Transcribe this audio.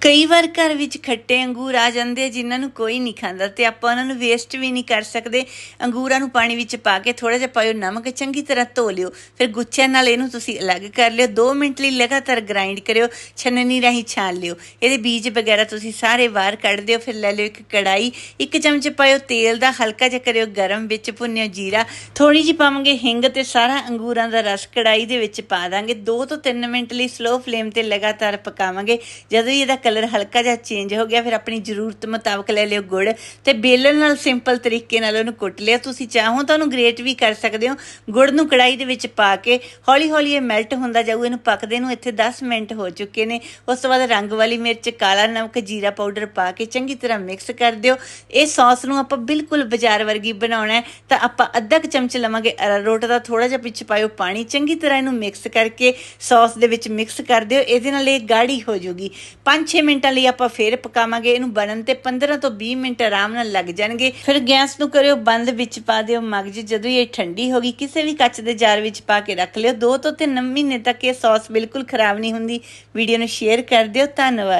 ਕਈ ਵਾਰ ਘਰ ਵਿੱਚ ਖੱਟੇ ਅੰਗੂਰ ਆ ਜਾਂਦੇ ਆ ਜਿਨ੍ਹਾਂ ਨੂੰ ਕੋਈ ਨਹੀਂ ਖਾਂਦਾ ਤੇ ਆਪਾਂ ਉਹਨਾਂ ਨੂੰ ਵੇਸਟ ਵੀ ਨਹੀਂ ਕਰ ਸਕਦੇ। ਅੰਗੂਰਾਂ ਨੂੰ ਪਾਣੀ ਵਿੱਚ ਪਾ ਕੇ ਥੋੜਾ ਜਿਹਾ ਪਾਇਓ, ਨਮਕ ਚੰਗੀ ਤਰ੍ਹਾਂ ਧੋ ਲਿਓ, ਫਿਰ ਗੁੱਛਿਆਂ ਨਾਲ ਇਹਨੂੰ ਤੁਸੀਂ ਅਲੱਗ ਕਰ ਲਿਓ। 2 ਮਿੰਟ ਲਈ ਲਗਾਤਾਰ ਗ੍ਰਾਈਂਡ ਕਰਿਓ, ਛਨਨੀ ਰਾਹੀਂ ਛਾਣ ਲਿਓ। ਇਹਦੇ ਬੀਜ ਵਗੈਰਾ ਤੁਸੀਂ ਸਾਰੇ ਬਾਹਰ ਕੱਢ ਦਿਓ, ਫਿਰ ਲੈ ਲਿਓ ਇੱਕ ਕੜਾਈ ਇੱਕ ਚਮਚ ਪਾਇਓ ਤੇਲ ਦਾ, ਹਲਕਾ ਜਿਹਾ ਕਰਿਓ ਗਰਮ ਵਿੱਚ, ਭੁੰਨਿਓ ਜੀਰਾ। ਥੋੜੀ ਜਿਹੀ ਪਾਵਾਂਗੇ ਹਿੰਗ ਤੇ ਸਾਰਾ ਅੰਗੂਰਾਂ ਦਾ ਰਸ ਕੜਾਈ ਦੇ ਵਿੱਚ ਪਾ ਦਾਂਗੇ। 2 ਤੋਂ 3 ਮਿੰਟ ਲਈ ਸਲੋ ਫਲੇਮ ਤੇ ਲਗਾਤਾਰ ਪਕਾਵਾਂਗੇ। ਜਦੋਂ ਹੀ ਇਹਦਾ ਕਲਰ ਹਲਕਾ ਜਿਹਾ ਚੇਂਜ ਹੋ ਗਿਆ, ਫਿਰ ਆਪਣੀ ਜ਼ਰੂਰਤ ਮੁਤਾਬਕ ਲੈ ਲਿਓ ਗੁੜ ਤੇ ਬੇਲਣ ਨਾਲ ਸਿੰਪਲ ਤਰੀਕੇ ਨਾਲ ਉਹਨੂੰ ਕੁੱਟ ਲਿਓ। ਤੁਸੀਂ ਚਾਹੋ ਤਾਂ ਉਹਨੂੰ ਗ੍ਰੇਟ ਵੀ ਕਰ ਸਕਦੇ ਹੋ। ਗੁੜ ਨੂੰ ਕੜਾਈ ਦੇ ਵਿੱਚ ਪਾ ਕੇ ਹੌਲੀ ਹੌਲੀ ਇਹ ਮੈਲਟ ਹੁੰਦਾ ਜਾਊ, ਇਹਨੂੰ ਪੱਕਦੇ ਨੂੰ ਇੱਥੇ 10 ਮਿੰਟ ਹੋ ਚੁੱਕੇ ਨੇ। ਉਸ ਤੋਂ ਬਾਅਦ ਰੰਗ ਵਾਲੀ ਮਿਰਚ, ਕਾਲਾ ਨਮਕ, ਜੀਰਾ ਪਾਊਡਰ ਪਾ ਕੇ ਚੰਗੀ ਤਰ੍ਹਾਂ ਮਿਕਸ ਕਰ ਦਿਓ। ਇਹ ਸੌਸ ਨੂੰ ਆਪਾਂ ਬਿਲਕੁਲ ਬਾਜ਼ਾਰ ਵਰਗੀ ਬਣਾਉਣਾ ਹੈ, ਤਾਂ ਆਪਾਂ ਅੱਧਾ ਕੁ ਚਮਚ ਲਵਾਂਗੇ ਅਰਾਰੋਟ ਦਾ ਥੋੜਾ ਜਿਹਾ ਪਿੱਛੇ ਪਾਇਓ ਪਾਣੀ, ਚੰਗੀ ਤਰ੍ਹਾਂ ਇਹਨੂੰ ਮਿਕਸ ਕਰਕੇ ਸੌਸ ਦੇ ਵਿੱਚ ਮਿਕਸ ਕਰ ਦਿਓ। ਇਹਦੇ ਨਾਲ ਇਹ ਗਾੜੀ ਹੋ ਜੂਗੀ। ਜਾਊਗੀ 5-6 ਮਿੰਟਾਂ ਲਈ ਆਪਾਂ ਫੇਰ ਪਕਾਵਾਂਗੇ। ਇਹਨੂੰ ਬਣਨ ਤੇ 15 ਤੋਂ 20 ਮਿੰਟ ਆਰਾਮ ਨਾਲ ਲੱਗ ਜਾਣਗੇ। ਫਿਰ ਗੈਸ ਨੂੰ ਕਰਿਓ ਬੰਦ ਵਿੱਚ ਪਾ ਦਿਓ ਮਗਜ ਜਦੋਂ ਇਹ ਠੰਡੀ ਹੋ ਗਈ, ਕਿਸੇ ਵੀ ਕੱਚ ਦੇ ਜਾਰ ਵਿੱਚ ਪਾ ਕੇ ਰੱਖ ਲਿਓ। 2 ਤੋਂ 3 ਮਹੀਨੇ ਤੱਕ ਇਹ ਸੌਸ ਬਿਲਕੁਲ ਖਰਾਬ ਨਹੀਂ ਹੁੰਦੀ। ਵੀਡੀਓ ਨੂੰ ਸ਼ੇਅਰ ਕਰ ਦਿਓ। ਧੰਨਵਾਦ।